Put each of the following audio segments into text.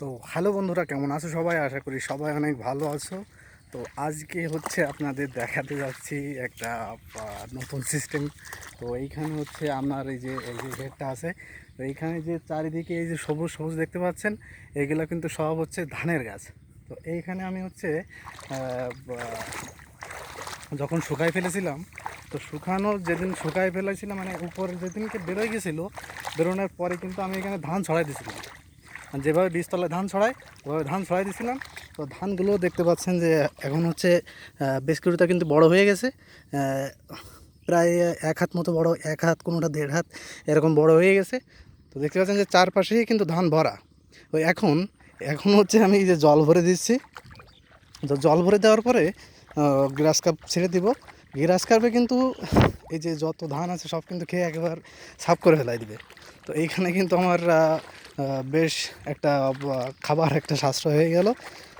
তো হ্যালো বন্ধুরা, কেমন আছো সবাই? আশা করি সবাই অনেক ভালো আছো। তো আজকে হচ্ছে আপনাদের দেখাতে যাচ্ছি একটা নতুন সিস্টেম তো এইখানে হচ্ছে আপনার এই যে এই যে গেটটা আছে, তো এইখানে যে চারিদিকে এই যে সবুজ সবুজ দেখতে পাচ্ছেন, এগুলো কিন্তু সব হচ্ছে ধানের গাছ। তো এইখানে আমি হচ্ছে যখন শুকাই ফেলেছিলাম, তো শুকানো যেদিন শুকাই ফেলেছিলাম মানে উপরে যেদিনকে বেরোয় গেছিল, বেরোনোর পরে কিন্তু আমি এখানে ধান ছড়াই দিয়েছিলাম। যেভাবে বীজতলায় ধান ছড়াই ওভাবে ধান ছড়াই দিয়েছিলাম তো ধানগুলো দেখতে পাচ্ছেন যে এখন হচ্ছে বেশ কিছুটা কিন্তু বড় হয়ে গেছে। প্রায় এক হাত মতো বড়, এক হাত কোনোটা দেড় হাত এরকম বড় হয়ে গেছে। তো দেখতে পাচ্ছেন যে চারপাশেই কিন্তু ধান ভরা। ওই এখন এখন হচ্ছে আমি যে জল ভরে দিচ্ছি। তো জল ভরে দেওয়ার পরে গ্রাস কাপ ছেড়ে দিব। গ্রাস কাপে কিন্তু এই যে যত ধান আছে সব কিন্তু খেয়ে একবার সাফ করে ফেলাই দিবে। তো এইখানে কিন্তু আমার বেশ একটা খাবার একটা সাশ্রয় হয়ে গেল।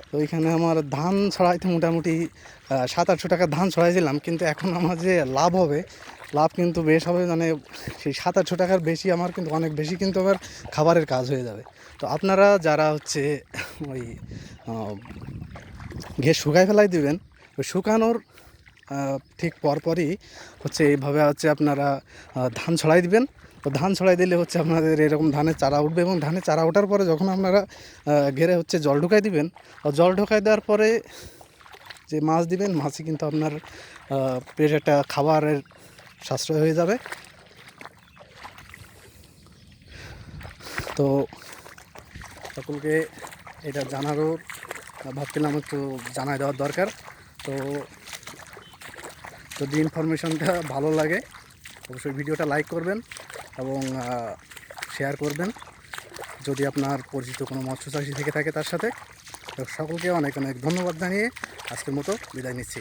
তো এইখানে আমার ধান ছড়াইতে মোটামুটি সাত আটশো টাকার ধান ছড়াইছিলাম, কিন্তু এখন আমার যে লাভ হবে, লাভ কিন্তু বেশ হবে মানে সেই সাত আটশো টাকার বেশি আমার কিন্তু, অনেক বেশি কিন্তু আমার খাবারের কাজ হয়ে যাবে। তো আপনারা যারা হচ্ছে ওই ঘে শুকায় ফেলাই দিবেন, ওই শুকানোর ঠিক পরপরই হচ্ছে এইভাবে হচ্ছে আপনারা ধান ছড়াই দিবেন। তো ধান ছড়াই দিলে হচ্ছে আপনাদের এরকম ধানের চারা উঠবে এবং ধানের চারা ওঠার পরে যখন আপনারা ঘেরে হচ্ছে জল ঢুকাই দিবেন জল ঢুকাই দেওয়ার পরে যে মাছ দিবেন, মাছই কিন্তু আপনার বেশ একটা খাবারের সাশ্রয় হয়ে যাবে। তো সকলকে এটা জানারও, ভাবছিলাম একটু জানাই দেওয়ার দরকার। তো যদি ইনফরমেশনটা ভালো লাগে, অবশ্যই ভিডিওটা লাইক করবেন এবং শেয়ার করবেন। যদি আপনার পরিচিত কোনো মৎস্য চাষি থেকে থাকে তার সাথে সকলকে অনেক অনেক ধন্যবাদ জানিয়ে আজকের মতো বিদায় নিচ্ছি।